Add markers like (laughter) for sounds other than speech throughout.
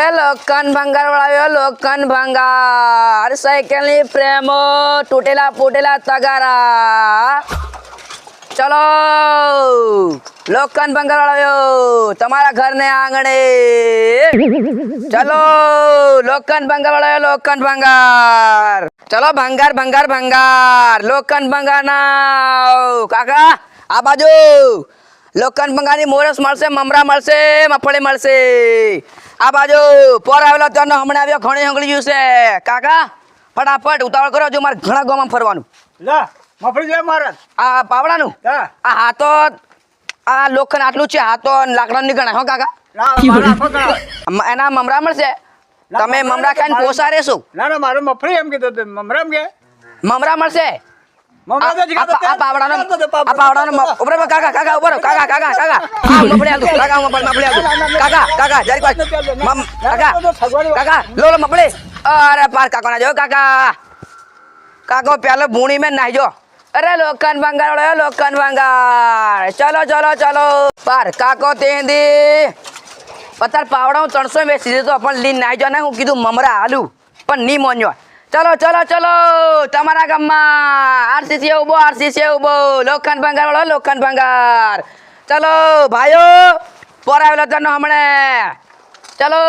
એ લોકન ભંગાર વાળાયો લોકન ભંગાર સાયકલની પ્રેમો તૂટેલા ફૂટેલા તગારા ચલો લોકન ભંગાર વાળાયો તમારા ઘરને આંગણે ચલો લોકન ભંગાર વાળાયો લોકન ભંગાર ચલો ભંગાર ભંગાર ભંગાર લોકન ભંગાર ના કાકા આ લોકન ભંગારની મોરસ મળશે મમરા મળશે મફળી મળશે. આ બાજુ પોર આવેલો ત્યાંનો હમણાં આવ્યો ઘણી હંગળી ગયું છે. કાકા ફટાફટ ઉતાવળ કરો જો મારે ઘણા ગામમાં ફરવાનું. લા મફળી જાય મારે. આ પાવડાનું? હા. આ હાથો આ લોખંડ આટલું છે હાથો લાકડા ની ગણાય હો કાકા? એના મમરા મળશે? તમે મમરા ખાઈને પોસા રહેશો. ના ના મારું મફળી એમ કીધું તું. મમરા એમ કે? મમરા મળશે? અરે પાર કાકો ના જો કાકા કાકો પેલો ભૂણી મેં નાહી જો. અરે લોકન ભંગાર વાળો લોકન ભંગાર ચલો ચલો ચલો. પાર કાકો તેંદી. અત્યારે પાવડા હું ત્રણસો બેસી દીધો પણ લીન નાહી જો ને હું કીધું મમરા આલુ પણ નહીં મોન્યો. ચલો ચલો ચલો તમારા ગામમાં આરસીસી ઊભો આરસીસી ઊભો લોખંડ ભંગાર વાળો લોખંડ ભંગાર. ચલો ભાઈઓ પરાવેલો તનો હમણે. ચલો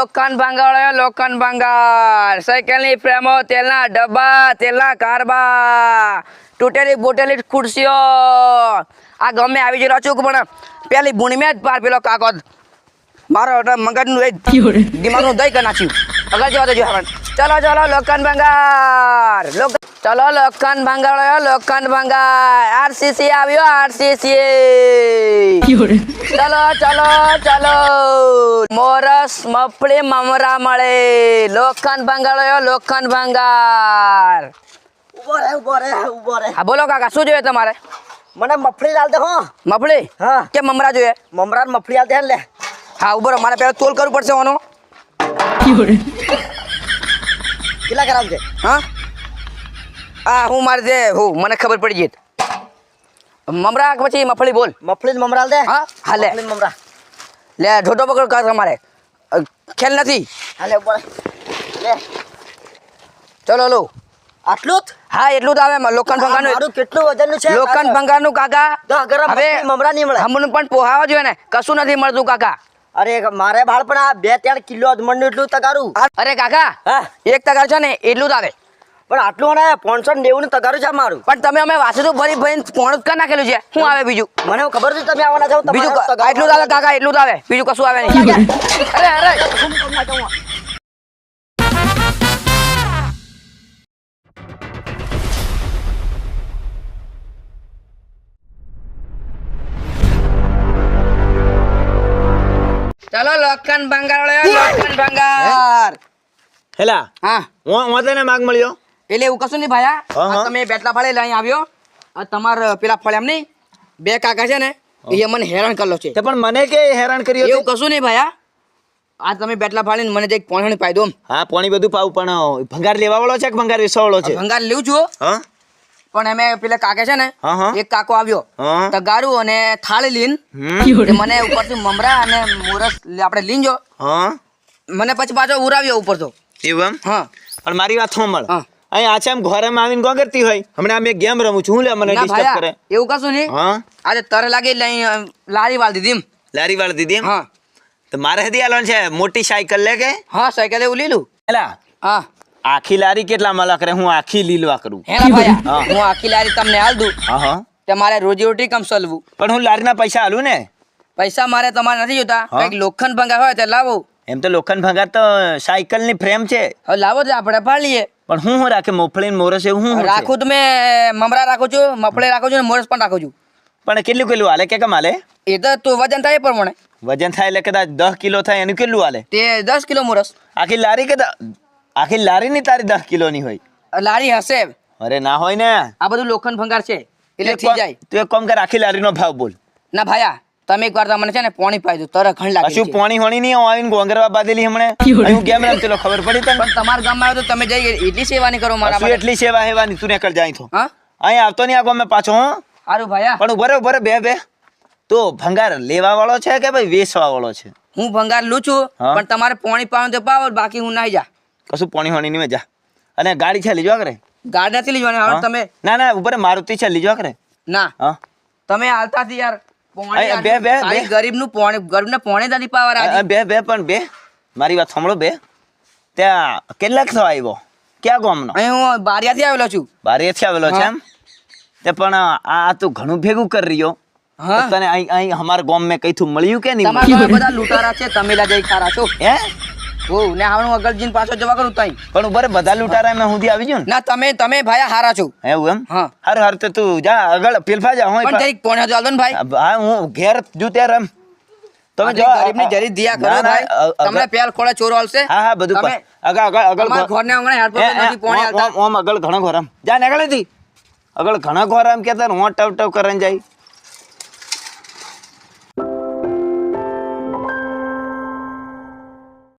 લોખંડ ભંગાર લોખંડ ભંગાર. સાયકલની ફ્રેમો તેલના ડબ્બા તેલના કારબા. તૂટેલી બોટેલી ખુરશીઓ. આ ગમે આવી ગયેલો છું પણ પેલી ભૂણીમાં જ પાર પેલો કાકો મારો મગજનું એ દિમાગનું દહીં કરી નાખ્યું. અગર જવા દેજો હવે ચલો ચલો લોખંડ ભંગાર. લોક ચલો લોખંડ ભંગાર આવ્યો લોખંડ ભંગાર. આરસીસી આવ્યો આરસીસી ચલો ચલો ચલો. મોરસ મફળી મમરા મળે. લોખંડ ભંગાર આવ્યો લોખંડ ભંગાર. ઊભો રે ઊભો રે ઊભો રે હા બોલો કાકા શું જોઈએ તમારે? મને મફળી લાલ દે હો. મફળી? હા. કે મમરા જોઈએ? મમરા મફળી લાલ દે લે. હા ઊભો મારે પેલા તોલ કરવું પડશે ઓનો. કેટલા ખરાબ છે? હા? આ હું મારે જે હું મને ખબર પડી જઈત મમરા પછી મફળી બોલ. મફળી ને મમરા દે હા? હા લે. મમરા. લે ઢોટો પકડ કર તમારે. ખેલ નથી. હા લે લે. ચલો લો. આટલું હા એટલું તો આવે. લોખંડ ભંગારનું મારું કેટલું વજનનું છે? લોખંડ ભંગારનું કાકા હવે મમરા નહીં મળે. હમણાં પણ પોહાવા જોઈએ ને. કશું નથી મળતું કાકા. અરે મારે બાળપણ આ બે ત્રણ કિલો અધમણનું એટલું તગારું. અરે કાકા હા. એક તગાર છે ને એટલું જ આવે. પણ આટલું અને પાંચસો નેવું નું તગારું છે મારું પણ તમે અમે વાસુ ભરી ભરી પોણું જ કરી નાખેલું છે. શું આવે બીજું? મને ખબર છે તમે આવવાના છો બીજું એટલું જ આવે કાકા એટલું જ આવે. બીજું કશું આવે નહીં. અરે અરે ચાલો લોકન ભંગાર લોકન ભંગાર. હેલા હા. હું હું તને માગ મળ્યો? એટલે એવું કશું નહીં ભાયા. તમે બેટલા ફળે લઈ આવ્યો. આ તમાર પેલા ફળ એમ નહીં. બે કાકા છે ને એ મને હેરાન કરલો છે. પણ મને કે હેરાન કર્યો એવું કશું નહીં ભાયા. આ તમે બેટલા ફાડીને મને એક પોણી પાઈ દો હા પોણી બધું પાવું પણ ભંગાર લેવા વાળો છે કે ભંગાર વેચવા છે? ભંગાર લેવું છું હા? પણ એમે પેલા કાકે છે ને. એક કાકો આવ્યો તો ગારું અને થાળી લીન. મને ઉપરથી મમરા અને મોરસ આપણે લીંજો મને પછી પાછો ઉરાવ્યો ઉપર તો એવું હા. પણ મારી વાત સાંભળ. અહીં આછા એમ ઘોરામાં આવીને કોણ કરતી હોય. હમણાં અમે ગેમ રમું છું. હું લે મને ડિસ્ટર્બ કરે? એવું કશું નહીં. હા. આજે તર લાગે લારી વાળ દીધી લારી વાળ દીધી હા. તો મારે હદી આલવાનું છે? મોટી સાયકલ લે કે? હા સાયકલ એવું લીલું. એલા. હા. આખી લારી કેટલા માં કરે હું આખી લીલવા કરું. હેલા હું. આખી લારી તમને હાલ દઉં હા. હા મારે રોજી રોટી કમ સલવું? પણ હું લારીના પૈસા આલું ને? પૈસા મારે તમારે નથી જોતા. કંઈક લોખંડ ભંગાર હોય તો લાવો. એમ તો લોખંડ ભંગાર તો સાયકલની ફ્રેમ છે. હવે લાવો તો આપણે પાડીએ પણ હું હું રાખે? મફળી ને મોરસ એવું હું રાખું તો મેં મમરા રાખું છું મફળે રાખું છું ને મોરસ પણ રાખું છું. પણ કેટલું કેટલું હાલે કે કેમ હાલે એ તો તું વજન થાય પ્રમાણે. વજન થાય એટલે કદાચ દસ કિલો થાય એનું કેટલું હાલે તે દસ કિલો મોરસ. આખી લારી કે દ- આખી લારી ની તારી દસ કિલોની હોય. લારી હશે અરે ના હોય ને. આ બધું લોખંડ ભંગાર છે. એટલે થઈ જાય. તું એક કામ કર આખી લારી નો ભાવ બોલ. ના ભાયા તમે એક વાર તમને છે ને પોણી પાઈ દો તરત ઘણ લાગે શું પોણી હોણી નહીં આવીને ગોંગરવા બાંધેલી હમણે. (laughs) હું કેમ રમતેલો ખબર પડી તને? પણ તમારા ગામમાં આવ્યો તો તમે જઈ એટલી સેવા નહીં કરો મારા શું એટલી સેવા હેવાની તું નીકળ જાય તો. હા? અહીં આવતો નહીં આગો મેં પાછો હું. સારું ભાયા. પણ ઉભરે ઉભરે બે બે. તો ભંગાર લેવા વાળો છે કે ભાઈ વેચવા વાળો છે? હું ભંગાર લઉં છું પણ તમારે પોણી પાવાનું તો પાવો બાકી હું નાઈ જા. કશું પાણી વાણી નહીં જા. અને ગાડી છે લીજો કરે ગાડી નથી લીજવાની હવે તમે. ના ના ઉપર મારુતિ છે લીજો કરે ના. હા? તમે હાલતા થી યાર. પોણી બે, બે, ખાલી બે. ગરીબનું પોણી ગરીબને પોણે જ નથી પાવા બે બે પણ બે. મારી વાત સાંભળો બે. ત્યાં કેટલાક થવા આવ્યો? ક્યાં ગામનો? અહીં હું બારિયાથી આવેલો છું. બારીએથી આવેલો છે એમ? તે પણ આ તું ઘણું ભેગું કરી રહ્યો. તને અહીં અહીં અમારા ગામ મેં કઈ મળ્યું કે નહીં બધા લૂંટારા છે તમે લા ખારા છો. હે? હો ને હવે હું જીન પાછો જવા કરું તઈ. પણ ઉપર બધા લૂંટારા મે હુંધી આવી ગયું ના? તમે તમે ભાઈ હારા છો. ને એવું એમ? હા. હારું હારું તો તું જા આગળ પેલફા જા હોય પણ જરીક પોણે આલો ને ભાઈ. હા હું ઘેર જુ ત્યારે તમે જો ગરીબની જરી દિયા કરો ના, ના, ભાઈ તમને પેલ ખોળે ચોરો આવશે હા હા બધું તમે આગળ આગળ આગળ ઘર- ઘરને આંગણે હેડ પર નથી પોણી આલતા ઓમ- આગળ ઘણો ઘરમ જા નીકળે તી આગળ ઘણા ઘોરામ કેતા હું ટવ ટવ કરન જાય.